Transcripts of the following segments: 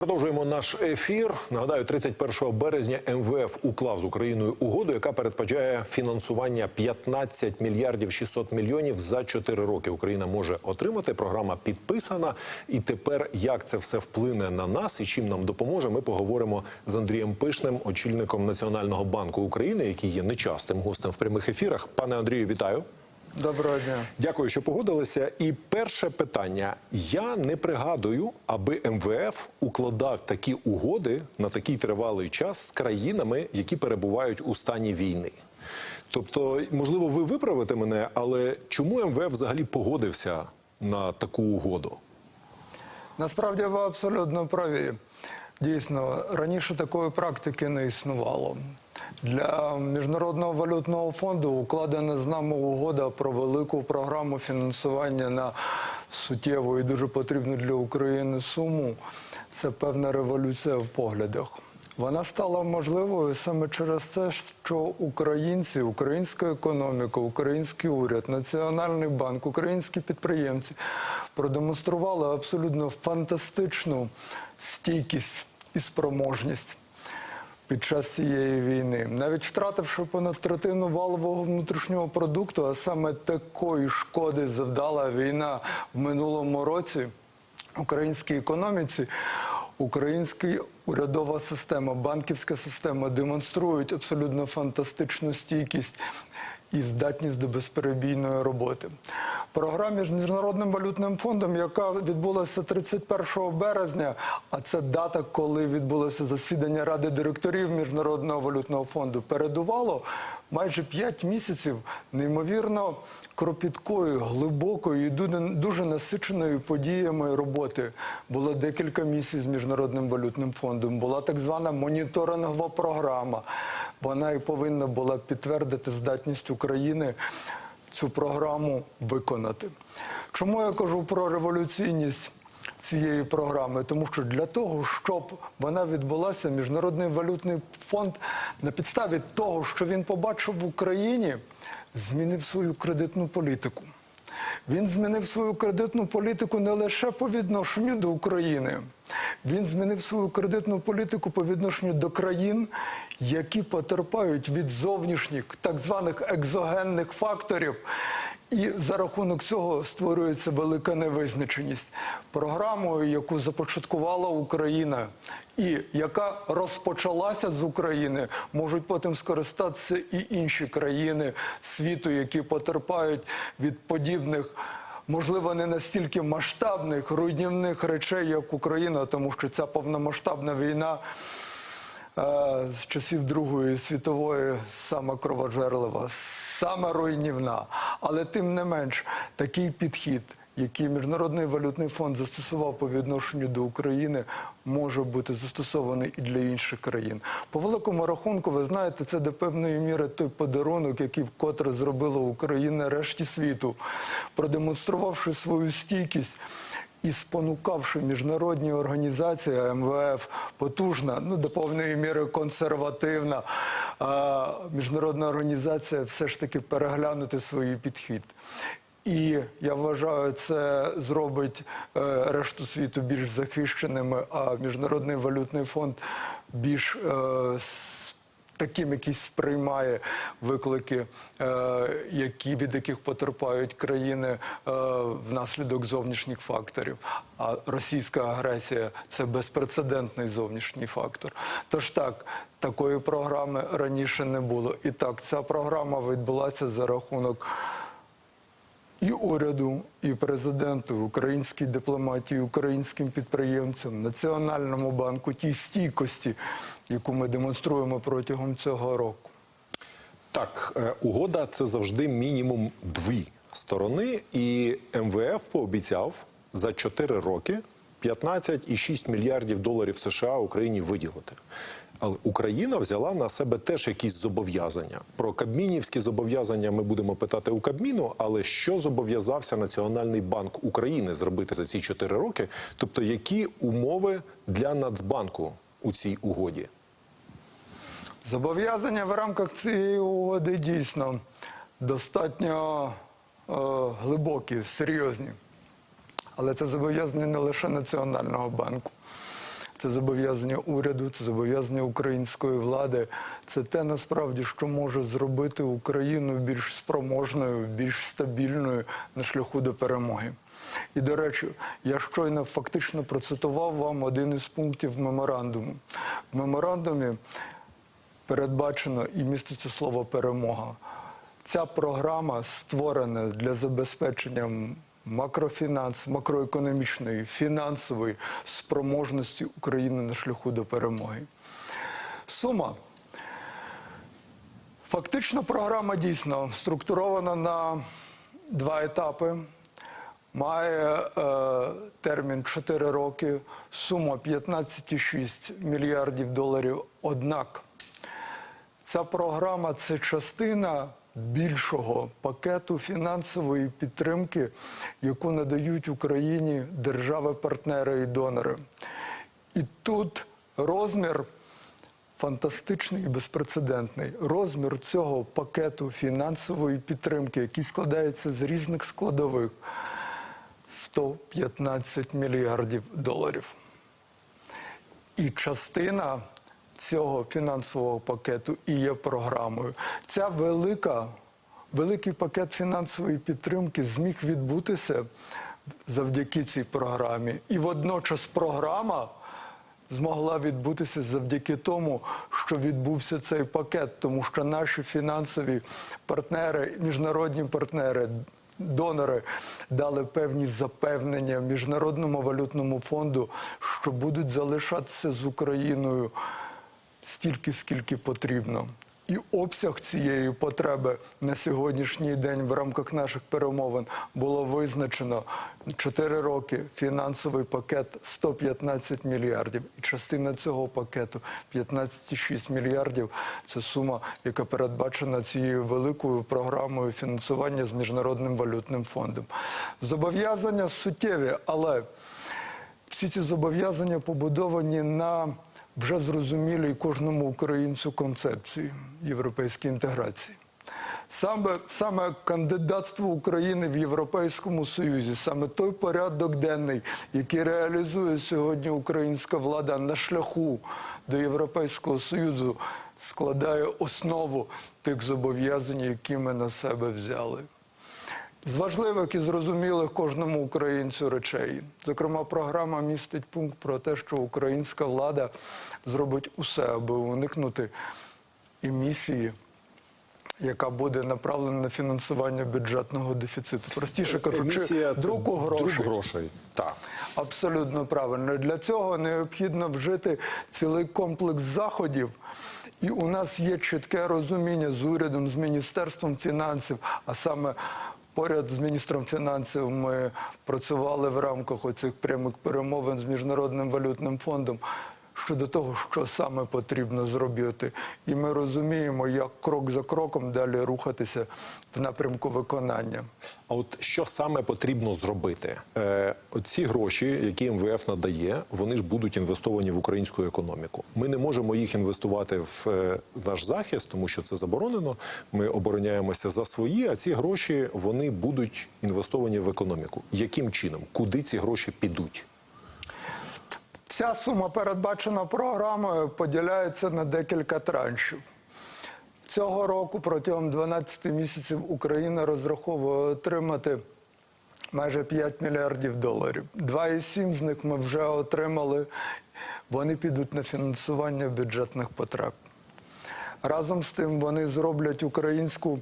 Продовжуємо наш ефір. Нагадаю, 31 березня МВФ уклав з Україною угоду, яка передбачає фінансування 15 мільярдів 600 мільйонів за 4 роки. Україна може отримати. Програма підписана. І тепер як це все вплине на нас і чим нам допоможе, ми поговоримо з Андрієм Пишним, очільником Національного банку України, який є нечастим гостем в прямих ефірах. Пане Андрію, вітаю. Доброго дня. Дякую, що погодилися. І перше питання: я не пригадую, аби МВФ укладав такі угоди на такий тривалий час з країнами, які перебувають у стані війни. Тобто, можливо, ви виправите мене, але чому МВФ взагалі погодився на таку угоду? Насправді ви абсолютно праві. Дійсно, раніше такої практики не існувало. Для Міжнародного валютного фонду укладена з нами угода про велику програму фінансування на суттєву і дуже потрібну для України суму. Це певна революція в поглядах. Вона стала можливою саме через те, що українці, українська економіка, український уряд, Національний банк, українські підприємці продемонстрували абсолютно фантастичну стійкість і спроможність під час цієї війни, навіть втративши понад третину валового внутрішнього продукту, а саме такої шкоди завдала війна в минулому році українській економіці. Українська урядова система, банківська система демонструють абсолютно фантастичну стійкість і здатність до безперебійної роботи. Програма з міжнародним валютним фондом, яка відбулася 31 березня, а це дата, коли відбулося засідання ради директорів міжнародного валютного фонду, передувало майже 5 місяців неймовірно кропіткої, глибокої і дуже- насиченої подіями роботи. Було декілька місій з міжнародним валютним фондом. Була так звана моніторингова програма. Вона і повинна була підтвердити здатність України цю програму виконати. Чому я кажу про революційність цієї програми? Тому що для того, щоб вона відбулася, Міжнародний валютний фонд на підставі того, що він побачив в Україні, змінив свою кредитну політику. Він змінив свою кредитну політику не лише по відношенню до України. Він змінив свою кредитну політику по відношенню до країн, які потерпають від зовнішніх так званих екзогенних факторів. І за рахунок цього створюється велика невизначеність. Програмою, яку започаткувала Україна, і яка розпочалася з України, можуть потім скористатися і інші країни світу, які потерпають від подібних. Можливо, не настільки масштабних руйнівних речей, як Україна, тому що ця повномасштабна війна з часів Другої світової саме кровожерлива, саме руйнівна. Але тим не менш, такий підхід, який Міжнародний валютний фонд застосував по відношенню до України, може бути застосований і для інших країн. По великому рахунку, ви знаєте, це до певної міри той подарунок, який вкотре зробила Україна решті світу, продемонструвавши свою стійкість і спонукавши міжнародні організації МВФ, потужна, ну до повної міри консервативна а, міжнародна організація, все ж таки переглянути свій підхід. І я вважаю, це зробить е, решту світу більш захищеними, а міжнародний валютний фонд більш е, таким, який сприймає виклики, е, які, від яких потерпають країни е, внаслідок зовнішніх факторів. А російська агресія це безпрецедентний зовнішній фактор. Тож так, такої програми раніше не було. І так, ця програма відбулася за рахунок і уряду, і президенту, українській дипломатії, українським підприємцям, Національному банку, тій стійкості, яку ми демонструємо протягом цього року. Так, е, угода це завжди мінімум дві сторони, і МВФ пообіцяв за 4 роки 15,6 мільярдів доларів США Україні виділити. Але Україна взяла на себе теж якісь зобов'язання. Про кабмінівські зобов'язання ми будемо питати у Кабміну. Але що зобов'язався Національний банк України зробити за ці 4 роки? Тобто, які умови для Нацбанку у цій угоді? Зобов'язання в рамках цієї угоди дійсно достатньо е, глибокі, серйозні. Але це зобов'язання не лише Національного банку. Це зобов'язання уряду, це зобов'язання української влади. Це те насправді, що може зробити Україну більш спроможною, більш стабільною на шляху до перемоги. І до речі, я щойно фактично процитував вам один із пунктів меморандуму. В меморандумі передбачено і міститься слово перемога. Ця програма створена для забезпечення макрофінанс, макроекономічної, фінансової спроможності України на шляху до перемоги. Сума. Фактично, програма дійсно структурована на два етапи. Має е, термін 4 роки, сума 15,6 мільярдів доларів. Однак Ця програма це частина більшого пакету фінансової підтримки, яку надають Україні держави-партнери і донори. І тут розмір фантастичний і безпрецедентний. Розмір цього пакету фінансової підтримки, який складається з різних складових, 115 мільярдів доларів. І частина цього фінансового пакету і є програмою. Ця велика, великий пакет фінансової підтримки зміг відбутися завдяки цій програмі. І водночас програма змогла відбутися завдяки тому, що відбувся цей пакет, тому що наші фінансові партнери, міжнародні партнери. Донори дали певні запевнення Міжнародному валютному фонду, що будуть залишатися з Україною стільки, скільки потрібно. І обсяг цієї потреби на сьогоднішній день в рамках наших перемовин було визначено 4 роки фінансовий пакет 115 мільярдів. І частина цього пакету 15,6 мільярдів це сума, яка передбачена цією великою програмою фінансування з міжнародним валютним фондом. Зобов'язання суттєві, але всі ці зобов'язання побудовані на вже зрозумілій кожному українцю концепції європейської інтеграції. Саме, саме кандидатство України в Європейському Союзі, саме той порядок денний, який реалізує сьогодні українська влада на шляху до Європейського Союзу, складає основу тих зобов'язань, які ми на себе взяли. З важливих і зрозумілих кожному українцю речей. Зокрема, програма містить пункт про те, що українська влада зробить усе, аби уникнути емісії, яка буде направлена на фінансування бюджетного дефіциту. Простіше кажучи, друку грошей. друк грошей. Так. Абсолютно правильно. Для цього необхідно вжити цілий комплекс заходів. І у нас є чітке розуміння з урядом, з міністерством фінансів, а саме. Поряд з міністром фінансів ми працювали в рамках оцих прямих перемовин з міжнародним валютним фондом щодо того, що саме потрібно зробити. І ми розуміємо, як крок за кроком далі рухатися в напрямку виконання. А от що саме потрібно зробити? Е, оці гроші, які МВФ надає, вони ж будуть інвестовані в українську економіку. Ми не можемо їх інвестувати в е, наш захист, тому що це заборонено. Ми обороняємося за свої, а ці гроші вони будуть інвестовані в економіку. Яким чином? Куди ці гроші підуть? Ця сума передбачена програмою поділяється на декілька траншів. Цього року протягом 12 місяців Україна розраховує отримати майже 5 мільярдів доларів. 2,7 з них ми вже отримали. Вони підуть на фінансування бюджетних потреб. Разом з тим вони зроблять українську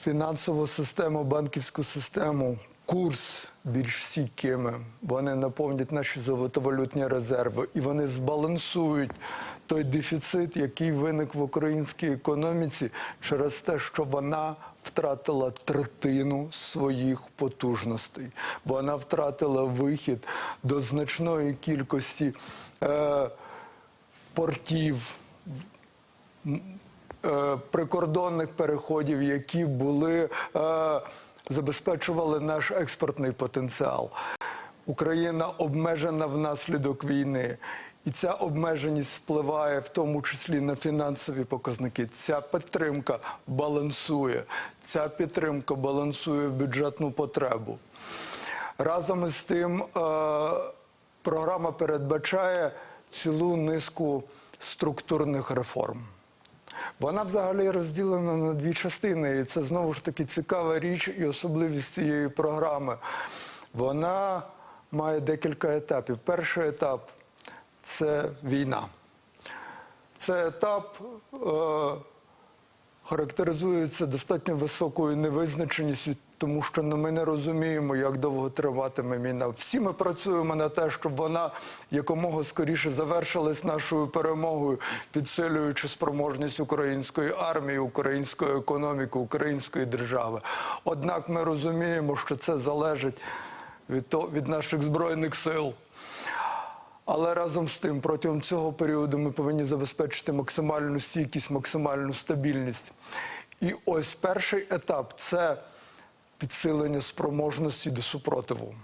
фінансову систему, банківську систему, курс більш стійкими. Вони наповнять наші золотовалютні резерви і вони збалансують той дефіцит, який виник в українській економіці через те, що вона втратила третину своїх потужностей, бо вона втратила вихід до значної кількості е, портів. Е, прикордонних переходів, які були е, забезпечували наш експортний потенціал. Україна обмежена внаслідок війни. І ця обмеженість впливає в тому числі на фінансові показники. Ця підтримка балансує, ця підтримка балансує бюджетну потребу. Разом із тим, е, програма передбачає цілу низку структурних реформ. Вона взагалі розділена на дві частини, і це знову ж таки цікава річ і особливість цієї програми. Вона має декілька етапів. Перший етап це війна. Це етап е, характеризується достатньо високою невизначеністю, тому що ну, ми не розуміємо, як довго триватиме війна. Всі ми працюємо на те, щоб вона якомога скоріше завершилась нашою перемогою, підсилюючи спроможність української армії, української економіки, української держави. Однак ми розуміємо, що це залежить від, то- від наших збройних сил. Але разом з тим, протягом цього періоду ми повинні забезпечити максимальну стійкість, максимальну стабільність. І ось перший етап це підсилення спроможності до супротиву.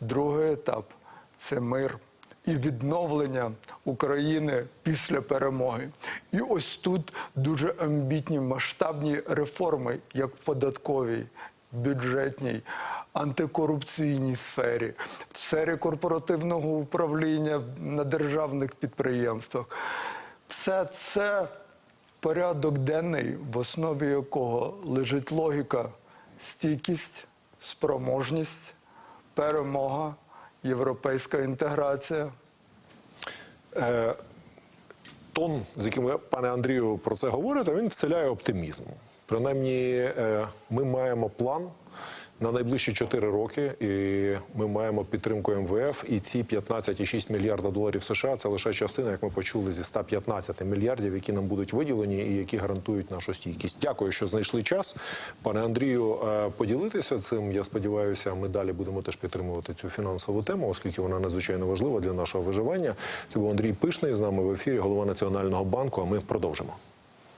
Другий етап це мир і відновлення України після перемоги. І ось тут дуже амбітні масштабні реформи, як в податковій, бюджетній, антикорупційній сфері, в сфері корпоративного управління на державних підприємствах. Все це порядок денний, в основі якого лежить логіка, стійкість, спроможність, перемога, європейська інтеграція. Е, тон, з яким ви, пане Андрію, про це говорите, він вселяє оптимізм. Принаймні, е, ми маємо план на найближчі 4 роки, і ми маємо підтримку МВФ. І ці 15,6 мільярда доларів США це лише частина, як ми почули, зі 115 мільярдів, які нам будуть виділені і які гарантують нашу стійкість. Дякую, що знайшли час, пане Андрію, е, поділитися цим. Я сподіваюся, ми далі будемо теж підтримувати цю фінансову тему, оскільки вона надзвичайно важлива для нашого виживання. Це був Андрій Пишний з нами в ефірі, голова Національного банку. А ми продовжимо.